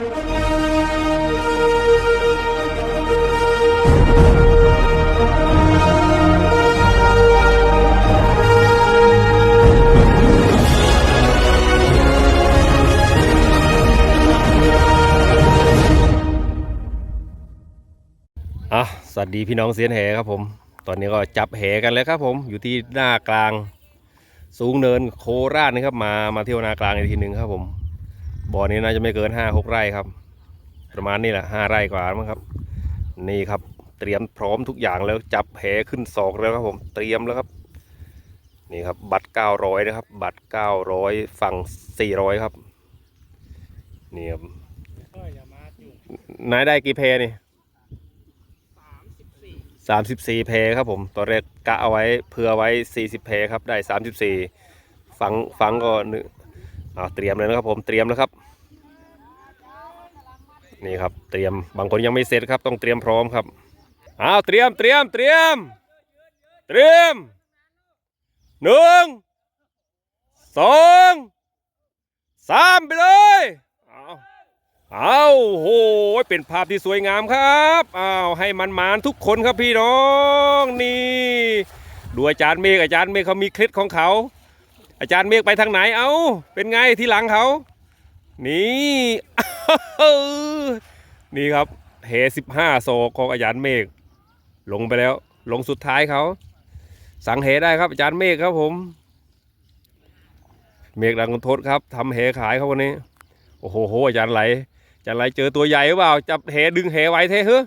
อะสวัสดีพี่น้องเสียนแหครับผม ตอนนี้ก็จับแหกันแล้วครับผม อยู่ที่หน้ากลางสูงเนินโคราชนะครับ มา มาเที่ยวนากลางอีกทีหนึ่งครับผม บ่อนี้น่าจะไม่เกินห้าหกไร่ครับ ประมาณนี้แหละห้าไร่กว่ามั้งครับ นี่ครับเตรียมพร้อมทุกอย่างแล้วจับแหขึ้นศอกแล้วครับผมเตรียมแล้วครับนี่ครับบัตรเก้าร้อยนะครับ บัตรเก้าร้อยฝั่งสี่ร้อยครับนี่ครับนายได้กี่เพนี่สามสิบสี่เพครับผมตอนแรกกะเอาไว้เผื่อไว้สี่สิบเพครับได้สามสิบสี่ฟังฟังก็นึกอ่าเตรียมเลยนะครับผมเตรียมแล้วครับ นี่ครับ เตรียมบางคนยังไม่เสร็จครับ ต้องเตรียมพร้อมครับอ้าวเตรียมเตรียมเตรียม เตรียมหนึ่งสองสามไปเลยเอาเอาโหเป็นภาพที่สวยงามครับอ้าวให้มันมานทุกคนครับพี่น้องนี่ดูอาจารย์เมฆอาจารย์เมฆเขามีเคล็ดของเขา อาจารย์เมฆไปทางไหนเอาเป็นไงที่หลังเขา นี่ นี่ครับเหสิบห้าโซของอาจารย์เมฆลงไปแล้ว ลงสุดท้ายเขา สั่งเหได้ครับอาจารย์เมฆครับผม เมฆดังคุณทศครับทำเหขายครับวันนี้ โอ้โหโหอาจารย์ไหลอาจารย์ไหลเจอตัวใหญ่หรือเปล่า จับเหดึงเหไว้เท่เฮ้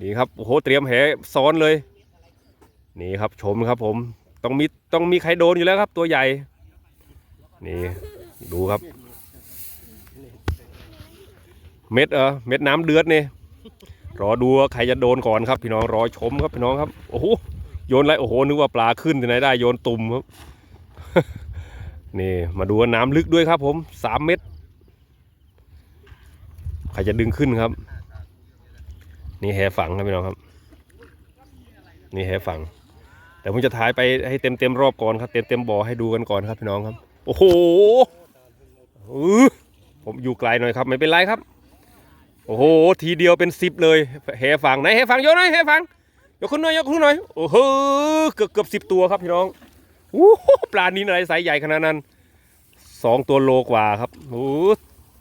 นี่ครับโอ้โหเตรียมเหซ้อนเลย นี่ครับชมครับผมต้องมีต้องมีใครโดนอยู่แล้วครับ ตัวใหญ่ นี่ดูครับ เม็ดเออเม็ดน้ำเดือดนี่รอดูว่าใครจะโดนก่อนครับ พี่น้องรอชมครับพี่น้องครับโอ้โหโยนอะไรโอ้โหนึกว่าปลาขึ้นที่ไหนได้โยนตุ่มครับนี่มาดูน้ำลึกด้วยครับ ผมสามเม็ดใครจะดึงขึ้นครับ นี่แหฝังครับพี่น้องครับ นี่แหฝังแต่ผมจะถ่ายไปให้เต็มเต็มรอบก่อนครับ เต็มเต็มบ่อให้ดูกันก่อนครับพี่น้องครับ โอ้โหผมอยู่ไกลหน่อยครับ ไม่เป็นไรครับ โอ้โห ทีเดียวเป็นสิบเลยแหฝังไหนแหฝังยนหน่อยแหฝังยกขึ้นหน่อยยกขึ้นหน่อยโอ้โหเกือบเกือบสิบตัวครับพี่น้องอู้ปลานี้อะไรไซส์ใหญ่ขนาดนั้นสองตัวโลกว่าครับโอ้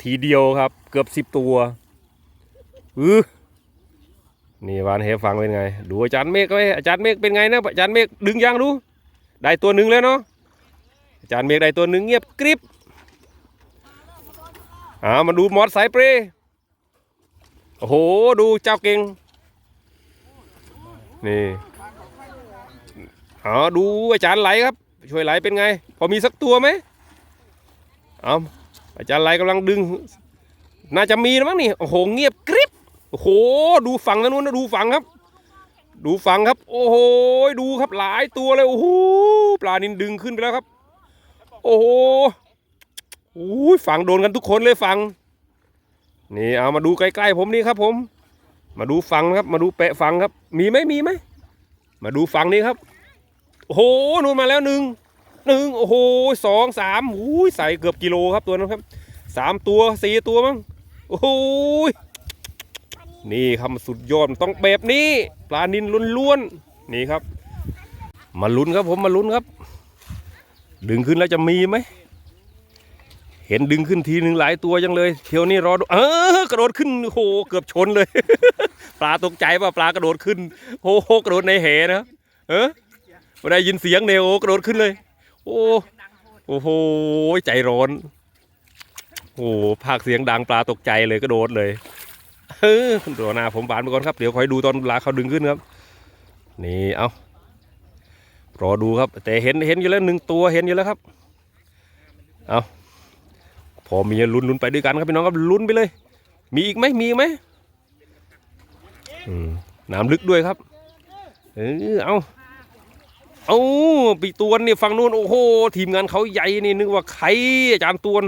ทีเดียวครับ เกือบสิบตัวอือนี่วานแหฝังเป็นไง ดูอาจารย์เมฆก็ไอาจารย์เมฆเป็นไงนะอาจารย์เมฆดึงยังดู ได้ตัวหนึ่งแล้วเนาะอาจารย์เมฆได้ตัวหนึ่งเงียบกริบอ่ามาดูมอสสายเปรย์ โอ้โห ดูเจ้าเก่ง นี่อ๋อดูอาจารย์ไหลครับ ช่วยไหลเป็นไง พอมีสักตัวไหมเอาอาจารย์ไหลกำลังดึง น่าจะมีนะมั้งนี่โอ้โหเงียบกริบโอ้โห ดูฝั่งนั้นนู้นนะดูฝั่งครับ ดูฝั่งครับ โอ้โหดูครับหลายตัวเลยโอ้โหปลานินดึงขึ้นไปแล้วครับ โอ้โหโอ้ยฝั่งโดนกันทุกคนเลยฝั่ง นี่เอามาดูใกล้ๆผมนี่ครับผม มาดูฝั่งครับ มาดูแปะฝั่งครับ มีไหมมีไหม มาดูฝั่งนี้ครับ โอ้โหนู่นมาแล้วหนึ่งหนึ่งโอ้โหสองสามอุ้ยใส่เกือบกิโลครับตัวนั้นครับสามตัวสี่ตัวมั้งโอ้โหนี่ครับสุดยอดมันต้องแบบนี้ ปลานินล้วนๆนี่ครับ มาลุ้นครับผมมาลุ้นครับ ดึงขึ้นแล้วจะมีไหม เห็นดึงขึ้นทีหนึ่งหลายตัวจังเลย เที่ยวนี้รอดเออกระโดดขึ้นโอ้โหเกือบชนเลย ปลาตกใจป่ะปลากระโดดขึ้นโอ้โหกระโดดในเหนะเออไม่ได้ยินเสียงเนโอกระโดดขึ้นเลย โอ้โอ้โหใจร้อนโอ้ภาคเสียงดังปลาตกใจเลยกระโดดเลยเออตัวหน้าผมบานไปก่อนครับเดี๋ยวคอยดูตอนปลาเขาดึงขึ้นครับ นี่เอารอดูครับ แต่เห็นเห็นอยู่แล้วหนึ่งตัวเห็นอยู่แล้วครับ เอา พอมีลุ้นลุ้นไปด้วยกันครับพี่น้องครับลุ้นไปเลย มีอีกไหมมีอีกไหมน้ำลึกด้วยครับ เออเอาเอาปีตวนนี่ฝั่งนู้นโอ้โหทีมงานเขาใหญ่นี่นึกว่าใครอาจารย์ตวน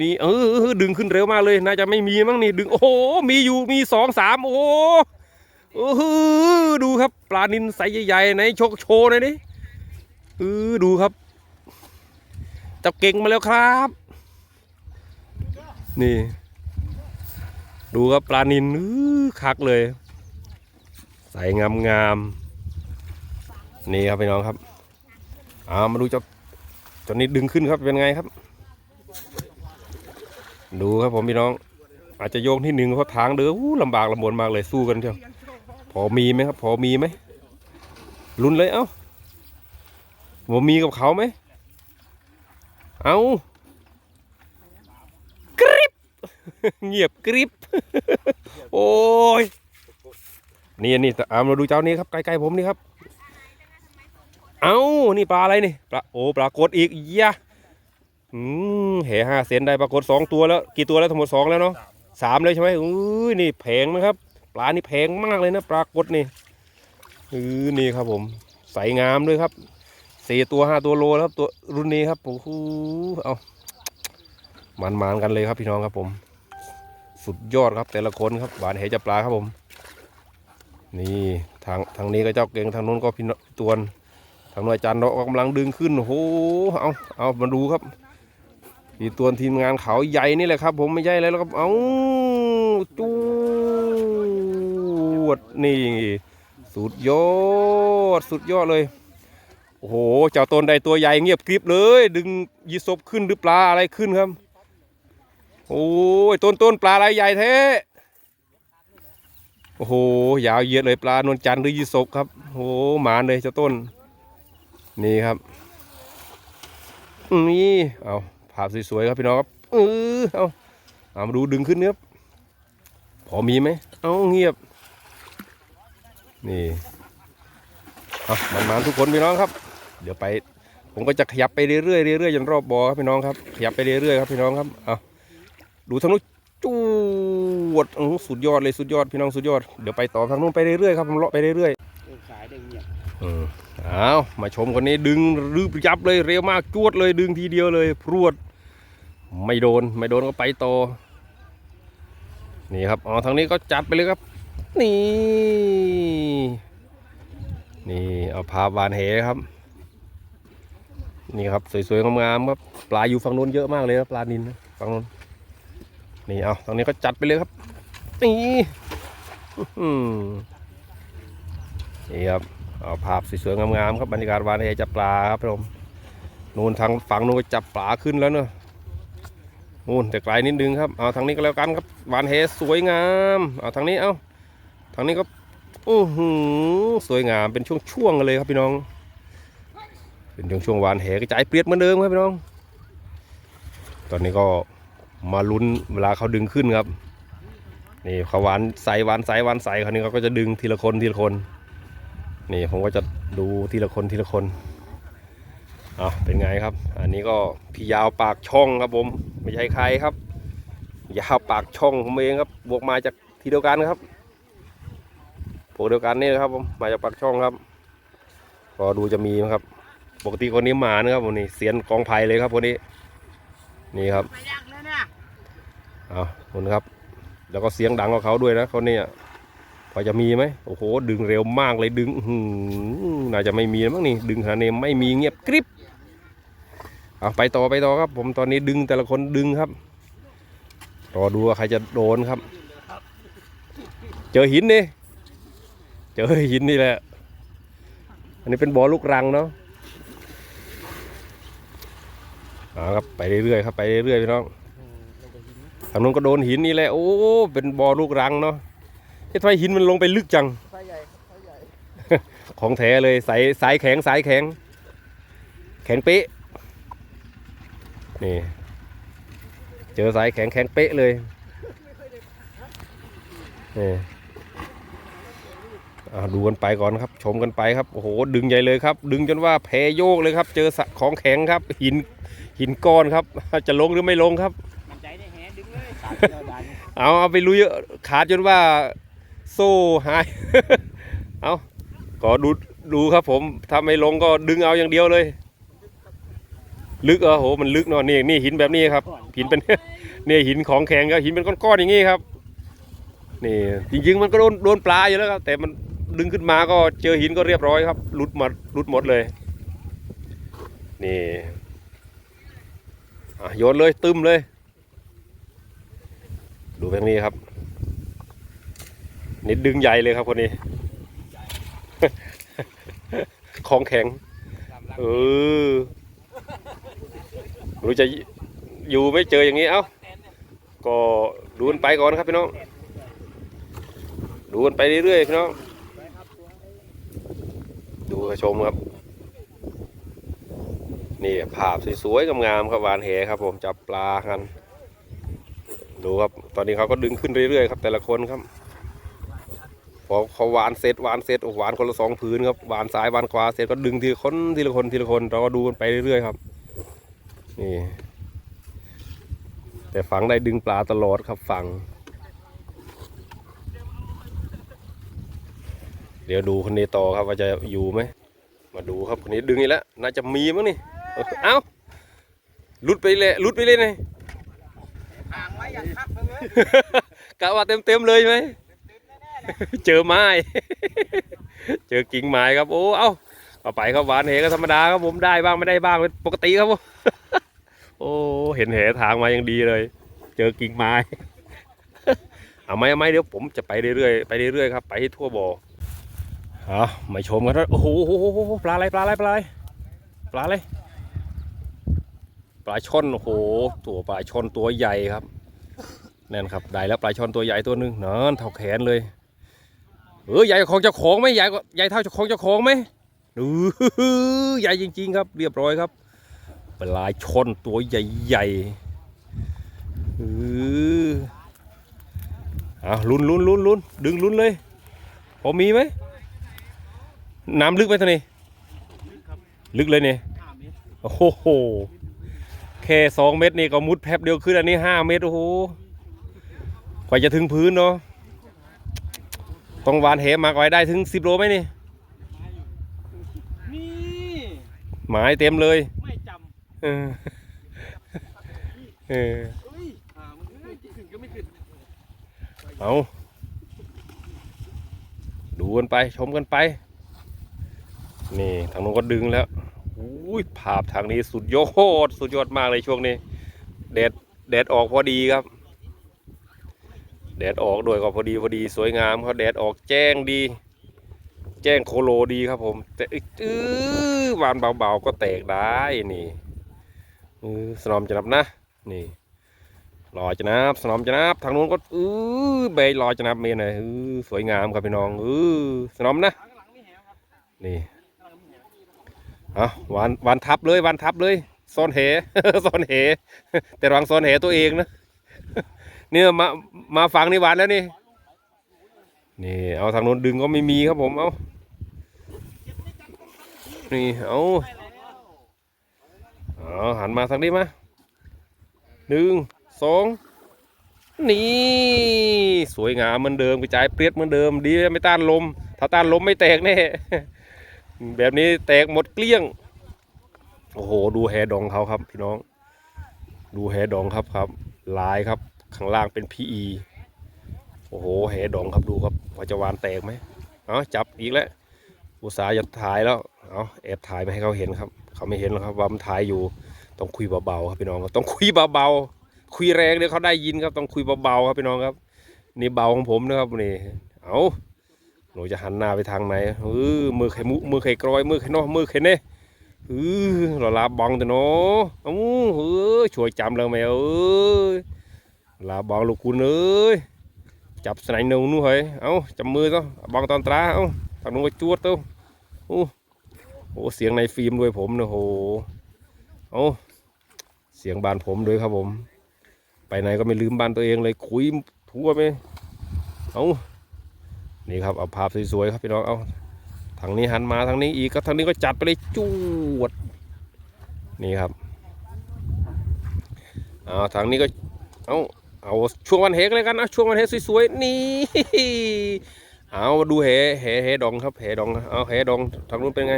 นี่เออดึงขึ้นเร็วมากเลยน่าจะไม่มีมั้งนี่ดึงโอ้โหมีอยู่มีสองสามโอ้โหเออดูครับ ปลานินไซใหญ่ๆไหนโชว์โชว์หน่อยดิเออดูครับจับเก่งมาแล้วครับ นี่ ดูครับปลานินอคักเลย ใสงามงามๆนี่ครับพี่น้องครับเอามาดูเจ้าจนนี้ดึงขึ้นครับเป็นไงครับ ดูครับผมพี่น้อง อาจจะโยงที่หนึ่งเพราะทางเดินอู้ลำบากลำบนมากเลยสู้กันเชียวพอมีไหมครับ พอมีไหมลุ้นเลยเอ้าผมมีกับเขาไหมเอากริบ เงียบกริบ โอ้ย นี่นี่เอามาดูเจ้านี้ครับใกล้ๆผมนี่ครับ เอานี่ปลาอะไรนี่ ปลา โอ้ ปลากดอีกยะอืมแห่ห้าเซนได้ปลากดสองตัวแล้ว กี่ตัวแล้วทั้งหมดสองแล้วเนาะสามเลยใช่ไหมอุ้ย นี่แพงนะครับ ปลานี่แพงมากเลยนะปลากดนี่อือนี่ครับผม ใสงามด้วยครับสี่ตัวห้าตัวโลแล้วครับตัวรุ่นนี้ครับโอ้โหเอามันมานๆกันเลยครับพี่น้องครับผม สุดยอดครับ แต่ละคนครับหวานเหจับปลาครับผม นี่ทางทางนี้ก็เจ้าเก่งทางนู้นก็พี่ตวน ทางหน่วยจันทร์เรากำลังดึงขึ้นโอ้โหเอาเอามาดูครับพี่ตวนทีมงานเขาใหญ่นี่แหละครับ ผมไม่ใช่อะไรแล้วครับเอาจูดนี่สุดยอดสุดยอดเลยโอ้โหเจ้าตนใดตัวใหญ่เงียบกริบเลย ดึงยีศพขึ้นหรือปลาอะไรขึ้นครับ โอ้ยต้นต้นปลาอะไรใหญ่แท้โอ้โหยาวเยียดเลยปลานวลจันทร์หรือยีศกครับโอ้โหหมานเลยเจ้าต้น นี่ครับนี่เอาภาพสวยๆครับพี่น้องครับเออเอาเอามาดูดึงขึ้นเนื้อพอมีไหมเอาเงียบ นี่เอามันมาทุกคนพี่น้องครับ เดี๋ยวไป ผมก็จะขยับไปเรื่อยๆเรื่อยๆจนรอบบอครับพี่น้องครับขยับไปเรื่อยๆครับพี่น้องครับเอา ดูทางนู้นจูดอื้อสุดยอดเลยสุดยอดพี่น้องสุดยอดเดี๋ยวไปต่อทางนู้นไปเรื่อยๆครับผมเลาะไปเรื่อยๆขายได้เงียบอืมเอามาชมคนนี้ดึงรืบยับเลยเร็วมากจวดเลยดึงทีเดียวเลย พรวด ไม่โดนไม่โดนก็ไปต่อนี่ครับอ๋อทางนี้ก็จัดไปเลยครับ นี่ นี่เอาพาบานเหครับ นี่ครับสวยๆงามๆครับปลาอยู่ฝั่งนู้นเยอะมากเลยนะปลานินนะฝั่งนู้น นี่เอาทางนี้ก็จัดไปเลยครับนี่นี่ครับเอาภาพสวยๆงามๆครับบรรยากาศวานแหจับปลาครับผมนู่นทางฝั่งนู้นก็จับปลาขึ้นแล้วเนอะนู่นแต่ไกลนิดนึงครับเอาทางนี้ก็แล้วกันครับวานแหสวยงามเอาทางนี้เอาทางนี้ก็อื้อหือสวยงามเป็นช่วงๆกันเลยครับพี่น้อง เป็นช่วงๆวานแหกระจายเปรียดเหมือนเดิมครับพี่น้อง ตอนนี้ก็ มาลุ้นเวลาเขาดึงขึ้นครับนี่เขาวานใส่วานใส่วานใส่คราวนี้เขาก็จะดึงทีละคนทีละคน นี่ผมก็จะดูทีละคนทีละคนอะเป็นไงครับ อันนี้ก็พี่ยาวปากช่องครับผมไม่ใช่ใครครับยาวปากช่องผมเองครับบวกมาจากทีเดียวกันครับพวกเดียวกันนี่นะครับผมมาจากปากช่องครับก็ดูจะมีนะครับ ปกติคนนี้หมานะครับวันนี้เสียนกองไผ่เลยครับคนนี้ นี่ครับ เอาคนครับ แล้วก็เสียงดังกว่าเขาด้วยนะเขาเนี่ยพอจะมีไหมโอ้โห ดึงเร็วมากเลยดึงหน่าจะไม่มีมั้งนี่ ดึงขนาดนี้ไม่มีเงียบกริบเอาไปต่อไปต่อครับ ผมตอนนี้ดึงแต่ละคนดึงครับ รอดูว่าใครจะโดนครับ เจอหินนี่เจอหินนี่แหละ อันนี้เป็นบ่อลูกรังเนาะเอาครับไปเรื่อยๆครับไปเรื่อยๆพี่น้อง ทางนู้นก็โดนหินนี่แหละ โอ้ เป็นบ่อลูกรังเนาะเอ๊ะทำไมหินมันลงไปลึกจังไฟใหญ่ไฟใหญ่ของแท้เลยสายสายแข็งสายแข็ง แข็งเป๊ะนี่ เจอสายแข็งแข็งเป๊ะเลยนี่อ่าดูกันไปก่อนครับ ชมกันไปครับโอ้โหดึงใหญ่เลยครับ ดึงจนว่าแพโยกเลยครับ เจอสะของแข็งครับ หินหินก้อนครับ จะลงหรือไม่ลงครับ มันใจได้แหดึง เลยขาเดียวดันเอาเอาไปลุยขาดจนว่าโซ่หาย เอาก็ดูดูครับผมถ้าไม่ลงก็ดึงเอาอย่างเดียวเลย ลึกเออโหมันลึกเนาะนี่นี่หินแบบนี้ครับ หินเป็นนี่หินของแข็งครับหินเป็นก้อนๆอย่างนี้ครับนี่จริงๆมันก็โดนโดนปลาอยู่แล้วครับแต่มันดึงขึ้นมาก็เจอหินก็เรียบร้อยครับหลุดหมดหลุดหมดเลยนี่โยนเลยตึมเลย ดูแบบนี้ครับนี่ดึงใหญ่เลยครับคนนี้ ของแข็ง เออรู้จะอยู่ไม่เจออย่างนี้ เอ้า ก็ดูกันไปก่อนครับพี่น้อง ดูกันไปเรื่อยๆพี่น้อง ดูชมครับ นี่ภาพสวยๆงามๆครับหวานแหครับผมจับปลากัน ดูครับ ตอนนี้เขาก็ดึงขึ้นเรื่อยๆครับ แต่ละคนครับพอเขาหวานเสร็จหวานเสร็จโอ้หวานคนละสองพื้นครับหวานซ้ายหวานขวาเสร็จก็ดึงทีละคนทีละคนทีละคนเราก็ดูกันไปเรื่อยๆครับนี่แต่ฝังได้ดึงปลาตลอดครับฝัง เดี๋ยวดูคนนี้ต่อครับว่าจะอยู่ไหมมาดูครับคนนี้ดึงอีกแล้วน่าจะมีมั้งนี่ เอ้าลุดไปเลยลุดไปเลยไงทางไว้ อย่างคักเลยกะว่าเต็มเต็มเลยไหมเจอไม้ เจอกิ่งไม้ครับโอ้เอ้าเอาไปครับหวานเหก็ธรรมดาครับผมได้บ้างไม่ได้บ้างเป็นปกติครับผมโอ้เห็นเหทางมายังดีเลย เจอกิ่งไม้เอาไมเอาไหมเดี๋ยวผมจะไปเรื่อยๆไปเรื่อยๆครับไปให้ทั่วบ่อเอามาชมกันโอ้โหโอ้โหโอ้โหปลาอะไรปลาอะไรปลาอะไรปลาอะไรปลาช่อนโอ้โหตัวปลาช่อนตัวใหญ่ครับ นั่นครับได้แล้วปลาช่อนตัวใหญ่ตัวหนึ่งนั่นเท่าแขนเลยเออใหญ่ของเจ้าของไหมใหญ่กใหญ่เท่าของเจ้าของไหมอือใหญ่จริง ๆ ครับ เรียบร้อยครับปลาช่อนตัวใหญ่ๆเออเอาลุ้นลุ้นลุ้นลุ้นดึงลุ้นเลยพอมีไหมน้ำลึกไหมท่านี่ลึกเลยเนี่ยโอ้โหแค่สองเมตรนี่ก็มุดแป๊บเดียวขึ้นอันนี้ห้าเมตรโอ้โห กว่าจะถึงพื้นเนาะต้องหวานเหมากไว้ได้ถึงสิบโลไหมนี่นี่หมายเต็มเลย ไม่จเออเออำเอ้ยอ่ามันเอ้ยขึ้นก็ไม่ขึ้นเอาดูกันไปชมกันไป นี่ทางนู้นก็ดึงแล้วอุ้ยภาพทางนี้สุดยอดสุดยอดมากเลยช่วงนี้แดดแดดออกพอดีครับ แดดออกด้วยก็พอดีพอดีสวยงามครับแดดออกแจ้งดี แจ้งโคโลดีครับผมแต่อื้อวานเบาๆก็แตกได้นี่เออสนอมจะนับนะ นี่รอจะนับสนอมจะนับทางนู้นก็อื้อเบยรอจะนับเมนเลยอื้อสวยงามครับพี่น้องอื้อสนอมนะนี่ข้างหวเอาวานวานทับเลยวานทับเลยซ่อนเหซ่อนเหแต่ระวังซ่อนเหตัวเองนะ เนี่ยมามาฟังนี่หวานแล้วนี่นี่เอาทางนู้นดึงก็ไม่มีครับผมเอานี่เอาเอาหันมาทางนี้มาหนึ่งสองนี่สวยงามเหมือนเดิมกระจายเปรียดเหมือนเดิม ดีไม่ต้านลม ถ้าต้านลมไม่แตกแน่แบบนี้แตกหมดเกลี้ยง โอ้โห ดูแฮดองเขาครับพี่น้อง ดูแฮดองครับครับ ลายครับ ข้างล่างเป็น PE โอ้โหแฮดองครับดูครับว่าจะวานแตกไหมเอาจับอีกแล้วอุตสาห์จะถ่ายแล้วเอาแอบถ่ายไม่ให้เขาเห็นครับ เขาไม่เห็นหรอกครับว่ามันถ่ายอยู่ต้องคุยเบาๆครับพี่น้องครับต้องคุยเบาๆคุยแรงเดี๋ยวเขาได้ยินครับต้องคุยเบาๆครับพี่น้องครับ นี่เบาของผมนะครับนี่เอาหนูจะหันหน้าไปทางไหนเออมือไข่มุมือไข่กรอยมือไข่นอมือไข่เน่เออเราลาบองแต่เนาะเอ้าเออช่วยจำเลยแมเอ้ ลาบองลูกคุณเอ้ยจับสไนนึ่งนู่นเฮ้ยเอ้าจับมือต้องบองตอนตราเอ้าทางนู้นก็จวดตัวโอ้โหเสียงในฟิล์มด้วยผมนะโหเอ้าเสียงบานผมด้วยครับผม ไปไหนก็ไม่ลืมบานตัวเองเลยคุยทั่วไปเอ้านี่ครับเอาภาพสวยๆครับพี่น้องเอาทางนี้หันมาทางนี้อีกก็ทางนี้ก็จัดไปเลยจวด นี่ครับเอาทางนี้ก็ เอา เอาช่วงวันเหกเลยกันนะช่วงวันเหสวยๆนี่เอามาดูเหเหเหดองครับเหดองเอาเหดองทางนู้นเป็นไง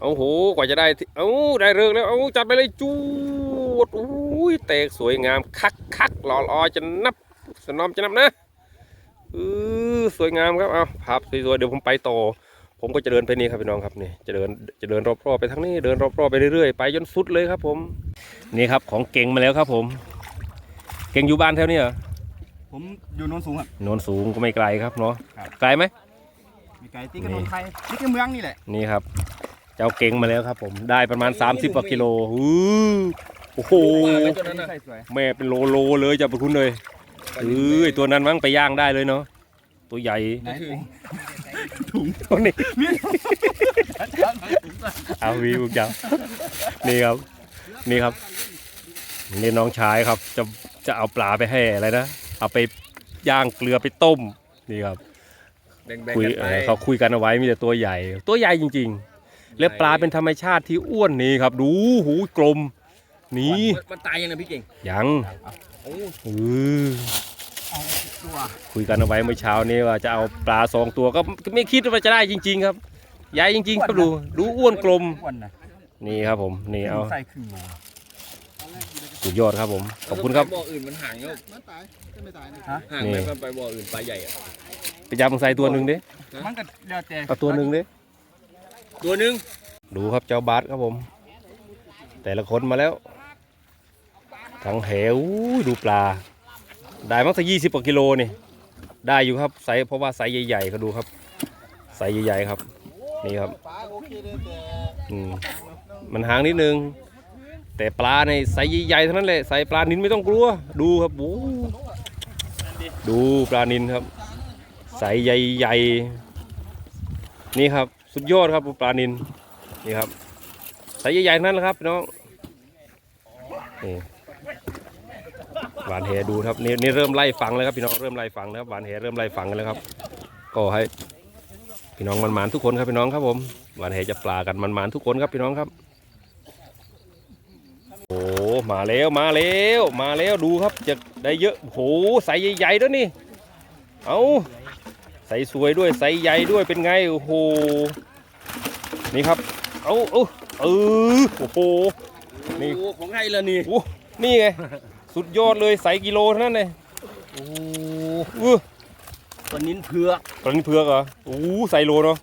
เอาโหกว่าจะได้ที่เอาได้เรื่องแล้วเอาจัดไปเลยจวดอุ้ยแตกสวยงามคักคักหล่อๆจะนับสนอมจะนับนะอือสวยงามครับเอาภาพสวยๆเดี๋ยวผมไปต่อผมก็จะเดินไปนี่ครับพี่น้องครับนี่จะเดินจะเดินรอบๆไปทางนี้เดินรอบๆไปเรื่อยๆไปจนสุดเลยครับผมนี่ครับของเก่งมาแล้วครับผม ก่งอยู่บ้านแถวนี้เหรอผผมอยู่โนนสูงครับ โนนสูงก็ไม่ไกลครับเนาะครับ ไกลไหม มีไก่ตีกันโนนไทยตีกันเมืองนี่แหละ นี่ครับ เจ้าเก่งมาแล้วครับ ผมได้ประมาณ 30กว่ากิโลอู้โอ้โหใส่สวยแม่เป็นโลโลเลยจะไปคุณเลยเออไอ้ตัวนั้นมั้งไปย่างได้เลยเนาะตัวใหญ่ไหนตัวนี้เอาวีพวกเจ้านี่ครับ นี่ครับ นี่น้องชายครับจะ จะเอาปลาไปให้อะไรนะ เอาไปย่างเกลือไปต้มนี่ครับแบ่งคุยๆกันเอไปอเขาคุยกันเอาไว้มีแต่ตัวใหญ่ ตัวใหญ่จริง ๆ แล้วปลาเป็นธรรมชาติที่อ้วนนี่ครับ ดูหูกลม นี่มันตายยังไงพี่เก่งยังโอ้เออคุยกันเอาไว้เมื่อเช้านี้ว่าจะเอาปลาสองตัวก็ไม่คิดว่าจะได้จริง ๆ ครับใหญ่จริงๆครับดูดูอ้วนกลมอ้วนนะนี่ครับผมนี่เอา ใส่ครึ่งโล สุดยอดครับผม ขอบคุณครับ บ่ออื่นมันห่างเนาะมันตายก็ไม่ตายนะห่างนี่ไปไปบ่ออื่นปลาใหญ่อะไปจับมึงใส่ตัวหนึ่งดิมันก็แล้วแต่เอาตัวหนึ่งดิ ตัวหนึงดูครับเจ้าบาสครับผม แต่ละคนมาแล้ว ทั้งแหวดูปลา ได้มั้งสักยี่สิบกว่ากิโลนี่ ได้อยู่ครับไซส์เพราะว่าไซส์ใหญ่ๆก็ดูครับไซส์ใหญ่ๆครับ นี่ครับ ปลาโอเคเลยแต่อืมมันห่างนิดนึง แต่ปลาในไซส์ใหญ่ๆเท่านั้นแหละไซส์ปลานินไม่ต้องกลัว ดูครับโอ้ดูปลานินครับไซส์ใหญ่ๆนี่ครับสุดยอดครับปลานินนี่ครับไซส์ใหญ่ๆนั้นแหละครับพี่น้องนี่หวานแหดูครับนี่นี่เริ่มไล่ฟังแล้วครับพี่น้องเริ่มไล่ฟังแล้วครับหวานแหเริ่มไล่ฟังกันแล้วครับ ก็ให้พี่น้องมันหมานทุกคนครับพี่น้องครับผมหวานแหจะปลากันมันหมานทุกคนครับพี่น้องครับ โอ้มาแล้วมาแล้วมาแล้วดูครับจะได้เยอะโหใส่ใหญ่ๆด้วยนี่เอาใส่สวยด้วยใส่ใหญ่ด้วยเป็นไงโอ้โหนี่ครับเอาเอาเออโอ้โหนี่โอ้ของใครล่ะนี่โอ้นี่ไงสุดยอดเลยใส่กิโลเท่านั้นเลยโอ้อื้อปลานิ้นเผือกปลาเผือกเหรอโอ้ใส่โลเนาะ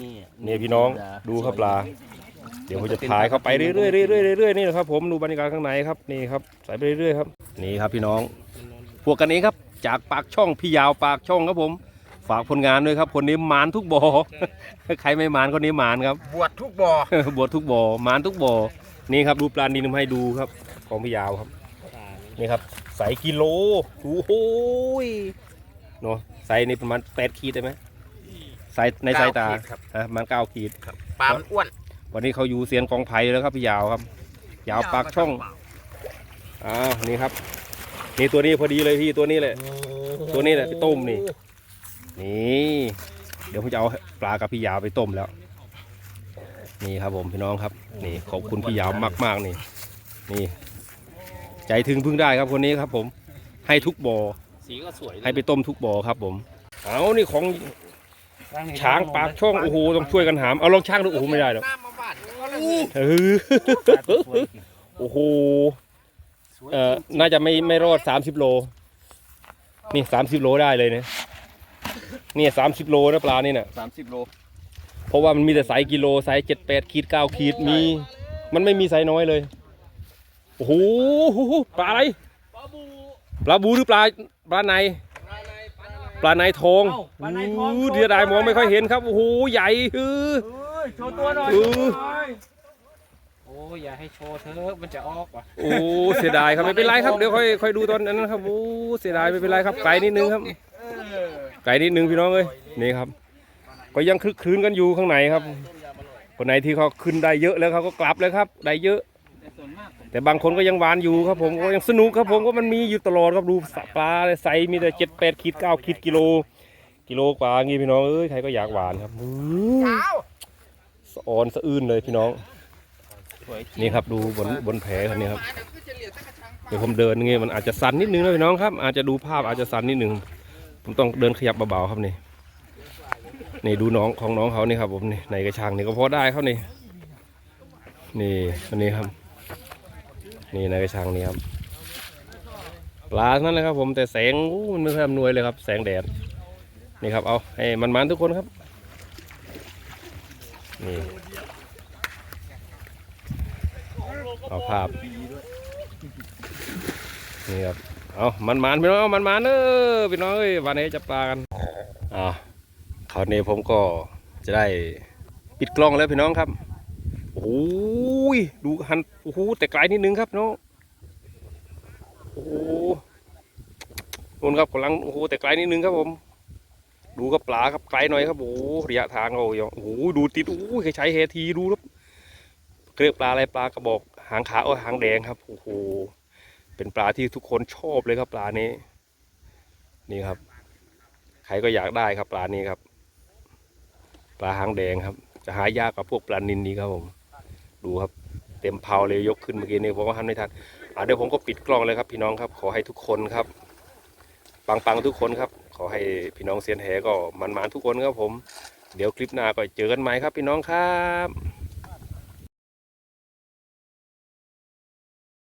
นี่นี่พี่น้องดูครับปลา เดี๋ยวผมจะถ่ายเข้าไปเรื่อยๆเรื่อยๆเรื่อยๆนี่นะครับ ผมดูบรรยากาศข้างในครับนี่ครับใส่ไปเรื่อยๆครับนี่ครับพี่น้อง พวกกันนี้ครับ จากปากช่องพี่ยาวปากช่องครับผม ฝากผลงานด้วยครับ คนนี้หมานทุกบ่อใครไม่หมานคนนี้หมานครับ บวชทุกบ่อบวชทุกบ่อหมานทุกบ่อนี่ครับดูปลานินมาให้ดูครับ ของพี่ยาวครับนี่ครับใส่กิโลโอ้โหยเนาะใส่นี่ประมาณแปดขีดได้ไหมใส่ในสายตาฮะประมันเก้าขีดปลามันอ้วน วันนี้เขาอยู่เสียนกองไผ่แล้วครับพี่ยาวครับ ยาวปากช่องอ่านี่ครับนี่ตัวนี้พอดีเลยพี่ตัวนี้แหละตัวนี้แหละไปต้มนี่ นี่ เดี๋ยวผมจะเอาปลากับพี่ยาวไปต้มแล้ว นี่ครับผมพี่น้องครับ นี่ขอบคุณพี่ยาวมากๆนี่ นี่ ใจถึงพึ่งได้ครับคนนี้ครับ ผม ให้ทุกบ่อสีก็สวยให้ไปต้มทุกบ่อครับ ผม เอานี่ของช้างปากช่องโอ้โหต้องช่วยกันหามเอาลองช่างดูโอ้โหไม่ได้หรอกน้ำมาบาด เออโอ้โหเอ่อน่าจะไม่ไม่รอด30โล นี่30โลได้เลยเนี่ยนี่สามสิบโลนะปลานี่น่ะสามสิบโล เพราะว่ามันมีแต่ไซส์กิโลไซส์เจ็ดแปดขีดเก้าขีดมี มันไม่มีไซส์น้อยเลย โอ้โหปลาอะไร ปลาบูปลาบูหรือปลาปลาใน ปลาในปลาในปลาในทองเอ้าปลาในทองอู้เดียวดายมองไม่ค่อยเห็นครับ โอ้โหใหญ่เอ อเอ้ยโชว์ตัวหน่อยเออโอ้ยอย่าให้โชว์เธอะมันจะออกว่ะ โอ้เสียดายครับไม่เป็นไรครับเดี๋ยวค่อยค่อยดูตอนนั้นครับโอ้เสียดายไม่เป็นไรครับไกลนิดนึงครับไกลนิดนึงพี่น้องเอ้ยนี่ครับ ก็ยังคลึกคลื้นกันอยู่ข้างในครับ คนไหนที่เขาขึ้นได้เยอะแล้วเขาก็กลับแล้วครับได้เยอะ แต่ส่วนมากผมแต่บางคนก็ยังหวานอยู่ครับผมก็ยังสนุกครับผมก็มันมีอยู่ตลอดครับดูปลาใสมีแต่เจ็ดแปดขีดเก้าขีดกิโล กิโลกว่างี้พี่น้องเอ้ยใครก็อยากหวานครับอื้อ สะออนสะอื้นเลยพี่น้อง นี่ครับดูบนบนแผลคันนี้ครับเดี๋ยวผมเดินงี้มันอาจจะสั่นนิดนึงนะพี่น้องครับ อาจจะดูภาพอาจจะสั่นนิดนึงผมต้องเดินขยับเบาๆครับนี่นี่ดูน้องของน้องเขานี่ครับ ผมนี่ในกระชังนี่ก็พอได้ครับนี่ นี่อันนี้ครับ นี่ในกระชังนี่ครับปลาทั้งนั้นเลยครับ ผมแต่แสงอู้มันไม่ค่อยอำนวยเลยครับ แสงแดดนี่ครับเอาให้มันมันๆทุกคนครับ นี่เอาภาพนี่ครับเอามันมันพี่น้องมันมันเออพี่น้องเอ้ยวันนี้จะปลากันอ่าคราวนี้ผมก็จะได้ปิดกล้องแล้วพี่น้องครับโอ้ยดูหันโอ้โหแต่ไกลนิดนึงครับน้องโอ้โหนู่นครับกำลังโอ้โหแต่ไกลนิดนึงครับผม ดูกับปลาครับไกลหน่อยครับโอ้ระยะทางโอ้ยโอ้โหดูติดโอ้ยใช้เฮทีดูครับเกลือปลาอะไรปลากระบอกหางขาวหางแดงครับโอ้โหเป็นปลาที่ทุกคนชอบเลยครับปลานี้ นี่ครับ ใครก็อยากได้ครับปลานี้ครับ ปลาหางแดงครับ จะหายากกับพวกปลานินนี้ครับผม ดูครับ เต็มเพาเลยยกขึ้นเมื่อกี้นี้ผมก็ทำไม่ทันอะเดี๋ยวผมก็ปิดกล้องเลยครับพี่น้องครับ ขอให้ทุกคนครับ ปังๆทุกคนครับ ขอให้พี่น้องเซียนแหก็มันๆทุกคนครับผม เดี๋ยวคลิปหน้าก็เจอกันใหม่ครับพี่น้องครับ